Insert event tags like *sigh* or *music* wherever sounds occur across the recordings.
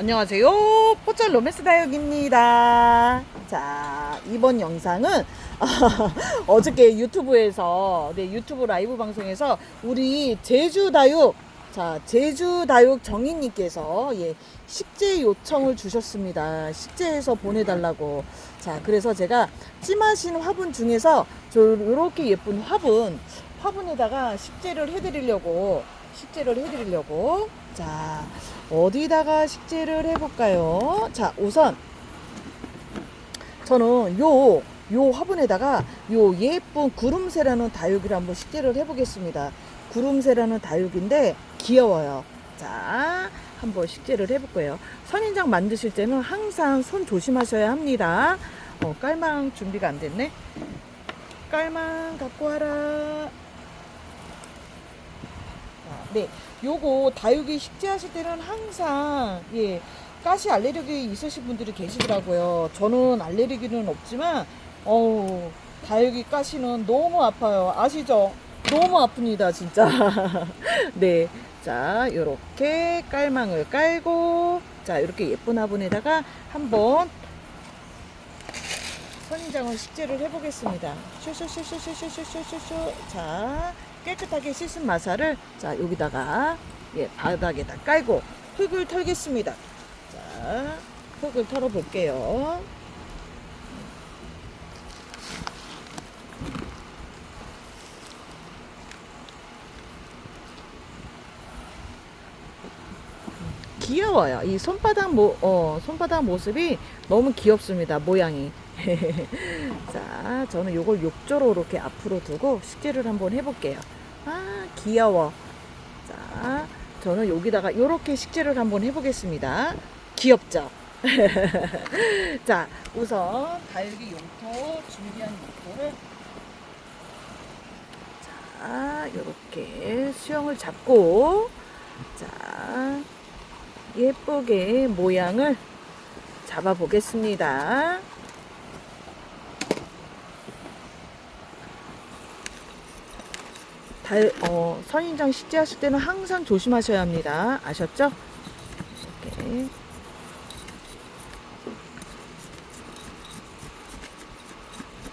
안녕하세요. 포천 로맨스 다육입니다. 자, 이번 영상은 *laughs* 어저께 유튜브에서, 네, 유튜브 라이브 방송에서 우리 제주 다육, 자, 제주 다육 정인님께서, 예, 식재 요청을 주셨습니다. 식재해서 보내달라고. 자, 그래서 제가 찜하신 화분 중에서 저 요렇게 예쁜 화분, 화분에다가 식재를 해드리려고, 식재를 해드리려고. 자, 어디다가 식재를 해볼까요? 자, 우선 저는 요, 요 화분에다가 요 예쁜 구름새라는 다육이를 한번 식재를 해보겠습니다. 구름새라는 다육인데 귀여워요. 자, 한번 식재를 해볼 거예요. 선인장 만드실 때는 항상 손 조심하셔야 합니다. 어, 깔망 준비가 안 됐네. 깔망 갖고 와라. 자, 네, 요거 다육이 식재하실 때는 항상 예 가시 알레르기 있으신 분들이 계시더라고요. 저는 알레르기는 없지만 어우 다육이 가시는 너무 아파요. 아시죠? 너무 아픕니다, 진짜. *laughs* 네. 자, 요렇게 깔망을 깔고 자, 이렇게 예쁜 화분에다가 한번 선인장을 식재를 해보겠습니다. 슈슈슈슈슈슈슈슈슈. 자, 깨끗하게 씻은 마사를 자 여기다가 예 바닥에다 깔고 흙을 털겠습니다. 자, 흙을 털어 볼게요. 귀여워요. 이 손바닥 모, 어, 손바닥 모습이 너무 귀엽습니다. 모양이. *laughs* 자, 저는 요걸 욕조로 이렇게 앞으로 두고 식재를 한번 해볼게요. 아, 귀여워. 자, 저는 여기다가 이렇게 식재를 한번 해보겠습니다. 귀엽죠? *laughs* 자, 우선 다육이 용토, 준비한 용토를 자, 이렇게 수영을 잡고 자, 예쁘게 모양을 잡아 보겠습니다. 달, 어, 선인장 식재하실 때는 항상 조심하셔야 합니다. 아셨죠? 이렇게.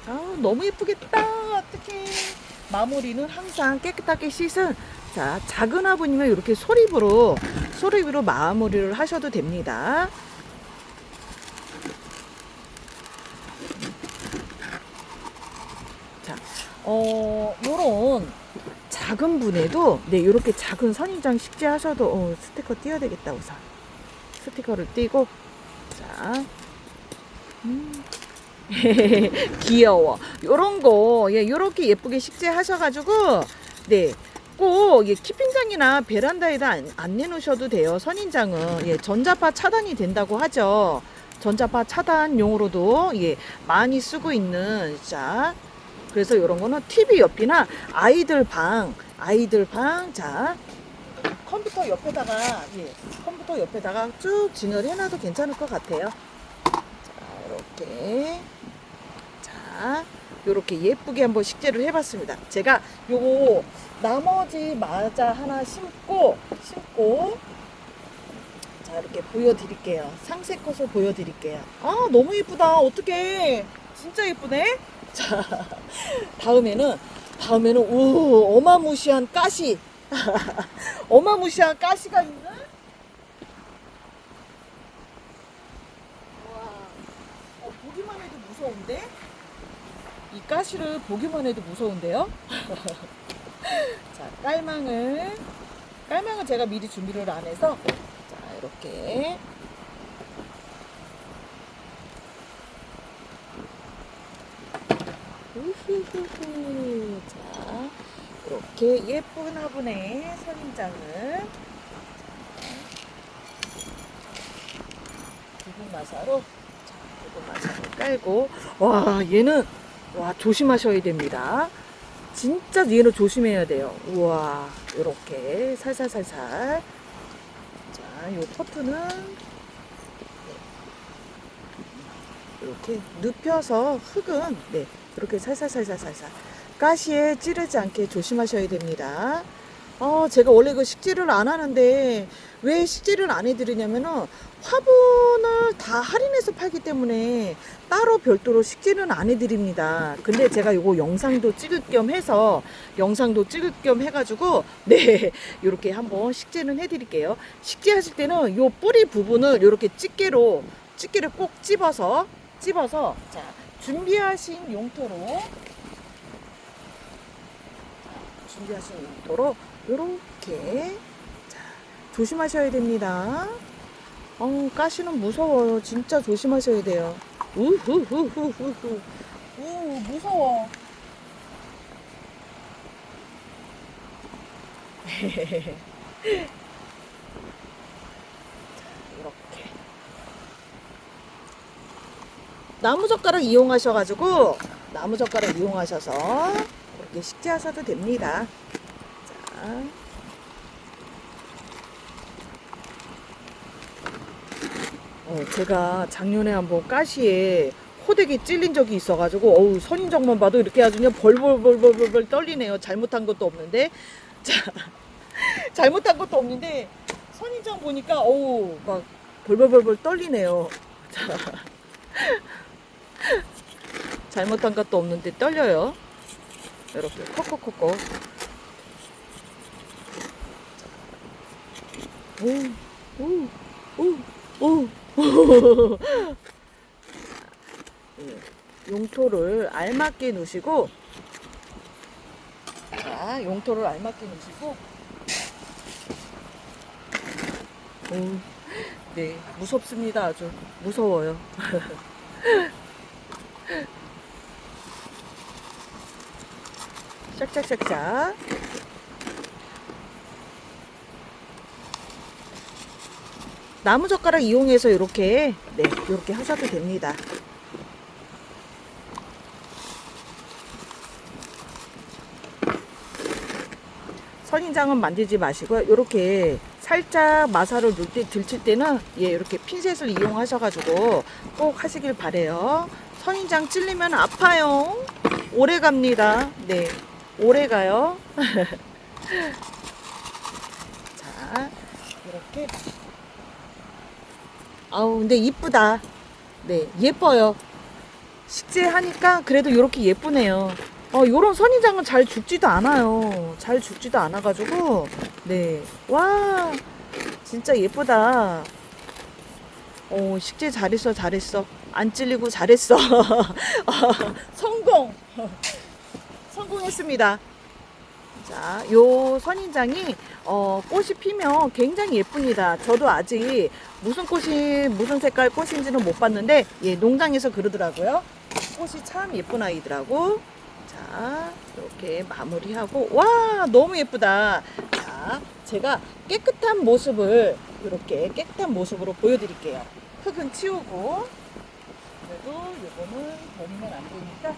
아, 너무 예쁘겠다. 어떡해. 마무리는 항상 깨끗하게 씻은 자, 작은 화분이면 이렇게 소립으로, 소립으로 마무리를 하셔도 됩니다. 자, 어, 요런 작은 분에도, 네, 요렇게 작은 선인장 식재 하셔도, 어, 스티커 띄어야 되겠다, 우선. 스티커를 띄고, 자, 음. *laughs* 귀여워. 요런 거, 예, 요렇게 예쁘게 식재 하셔가지고, 네, 꼭 예, 키핑장이나 베란다에다 안, 안 내놓으셔도 돼요. 선인장은 예, 전자파 차단이 된다고 하죠. 전자파 차단용으로도 예, 많이 쓰고 있는 자. 그래서 이런 거는 TV 옆이나 아이들 방, 아이들 방, 자 컴퓨터 옆에다가 예, 컴퓨터 옆에다가 쭉 진열해 놔도 괜찮을 것 같아요. 자 이렇게 자 요렇게 예쁘게 한번 식재를 해봤습니다. 제가 요거 나머지 마자 하나 심고 심고 자 이렇게 보여드릴게요. 상세 컷을 보여드릴게요. 아 너무 예쁘다. 어떡해. 진짜 예쁘네. 자 다음에는 다음에는 우 어마무시한 가시. *laughs* 어마무시한 가시가 있는 와 어, 보기만 해도 무서운데? 이 가시를 보기만 해도 무서운데요? *laughs* 자 깔망을 깔망은 제가 미리 준비를 안 해서 자 이렇게 우후후후. 자, 이렇게 예쁜 화분에 선인장을 붉은 마사로 자, 붉은 마사로 깔고 와 얘는 와 조심하셔야 됩니다. 진짜 얘는 조심해야 돼요. 우와 이렇게 살살살살 자, 요 퍼트는 이렇게 눕혀서 흙은 네 이렇게 살살살살살살 가시에 찌르지 않게 조심하셔야 됩니다. 어, 제가 원래 그 식재를 안 하는데 왜 식재를 안 해드리냐면은 화분을 다 할인해서 팔기 때문에 따로 별도로 식재는 안 해드립니다. 근데 제가 이거 영상도 찍을 겸 해서 영상도 찍을 겸 해가지고 *laughs* 네 이렇게 한번 식재는 해드릴게요. 식재하실 때는 요 뿌리 부분을 이렇게 집게로 집게를 꼭 집어서 집어서 자 준비하신 용토로 준비하신 용도로 요렇게 자 조심하셔야 됩니다. 어 가시는 무서워요. 진짜 조심하셔야 돼요. 우후후후후후. 우 무서워. *laughs* 자, 이렇게 나무 젓가락 이용하셔가지고 나무 젓가락 이용하셔서 이렇게 식재하셔도 됩니다. 자. 어, 제가 작년에 한번 가시에 호되게 찔린 적이 있어가지고 어우 선인장만 봐도 이렇게 아주 그냥 벌벌벌벌벌 떨리네요. 잘못한 것도 없는데 자 *laughs* 잘못한 것도 없는데 선인장 보니까 어우 막 벌벌벌벌 떨리네요. 자 *laughs* 잘못한 것도 없는데 떨려요. 이렇게 콕콕콕콕. 오, 오, 오, 오. *laughs* 예, 용토를 알맞게 놓으시고, 자, 용토를 알맞게 놓으시고, 오, 네, 무섭습니다. 아주 무서워요. *laughs* 짝짝짝짝. 나무 젓가락 이용해서 이렇게 네 이렇게 하셔도 됩니다. 선인장은 만들지 마시고요. 이렇게 살짝 마사를 넣을 때 들칠 때는 예 이렇게 핀셋을 이용하셔가지고 꼭 하시길 바래요. 선인장 찔리면 아파요. 오래 갑니다. 네, 오래 가요. *laughs* 자, 이렇게. 아우, 근데 이쁘다. 네, 예뻐요. 식재하니까 그래도 이렇게 예쁘네요. 어, 요런 선인장은 잘 죽지도 않아요. 잘 죽지도 않아가지고, 네. 와, 진짜 예쁘다. 어, 식재 잘했어, 잘했어. 안 찔리고 잘했어. *laughs* 성공! *laughs* 성공했습니다. 자, 요 선인장이 어, 꽃이 피면 굉장히 예쁩니다. 저도 아직 무슨 꽃이 무슨 색깔 꽃인지는 못 봤는데 예, 농장에서 그러더라고요. 꽃이 참 예쁜 아이더라고. 자, 이렇게 마무리하고 와, 너무 예쁘다. 자, 제가 깨끗한 모습을 이렇게 깨끗한 모습으로 보여드릴게요. 흙은 치우고 그래도 요거는 버리면 안 되니까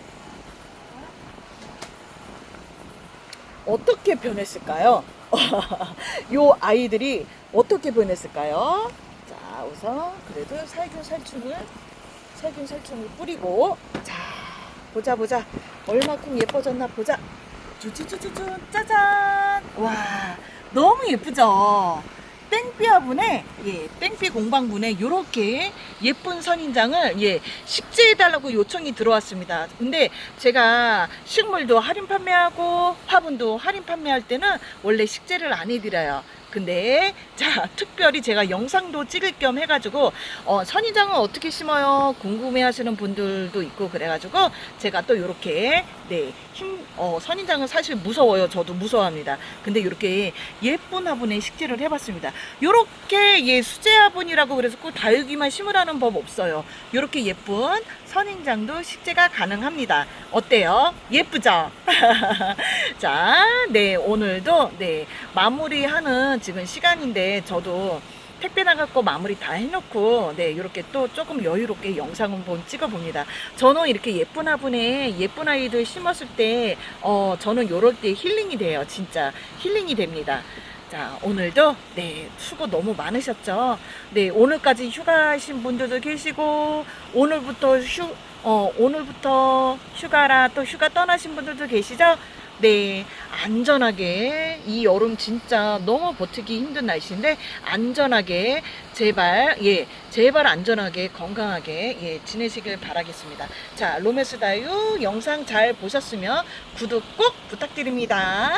어떻게 변했을까요? *laughs* 요 아이들이 어떻게 변했을까요? 자, 우선 그래도 살균 살충을 살균 살충을 뿌리고 자, 보자 보자. 얼마큼 예뻐졌나 보자. 쭈쭈쭈쭈쭈 짜잔. 와, 너무 예쁘죠? 땡삐아분에 예, 땡삐 공방분에 요렇게 예쁜 선인장을 예, 식재해 달라고 요청이 들어왔습니다. 근데 제가 식물도 할인 판매하고 화분도 할인 판매할 때는 원래 식재를 안 해드려요. 근데 자 특별히 제가 영상도 찍을 겸 해가지고 어, 선인장은 어떻게 심어요? 궁금해하시는 분들도 있고 그래가지고 제가 또 이렇게 네힘 어, 선인장은 사실 무서워요. 저도 무서워합니다. 근데 이렇게 예쁜 화분에 식재를 해봤습니다. 요렇게 예 수제 화분이라고 그래서 꼭 다육이만 심으라는 법 없어요. 요렇게 예쁜 선인장도 식재가 가능합니다. 어때요? 예쁘죠? *laughs* 자, 네, 오늘도 네, 마무리하는 지금 시간인데 저도 택배 거 마무리 다 해놓고 네 이렇게 또 조금 여유롭게 영상 한번 찍어봅니다. 저는 이렇게 예쁜 화분에 예쁜 아이들 심었을 때 어, 저는 요럴 때 힐링이 돼요. 진짜 힐링이 됩니다. 자, 오늘도 네, 수고 너무 많으셨죠? 네, 오늘까지 휴가하신 분들도 계시고 오늘부터 휴 어, 오늘부터 휴가라 또 휴가 떠나신 분들도 계시죠? 네, 안전하게 이 여름 진짜 너무 버티기 힘든 날씨인데 안전하게 제발 예 제발 안전하게 건강하게 예 지내시길 바라겠습니다. 자 로메스 다유 영상 잘 보셨으면 구독 꼭 부탁드립니다.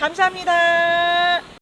감사합니다.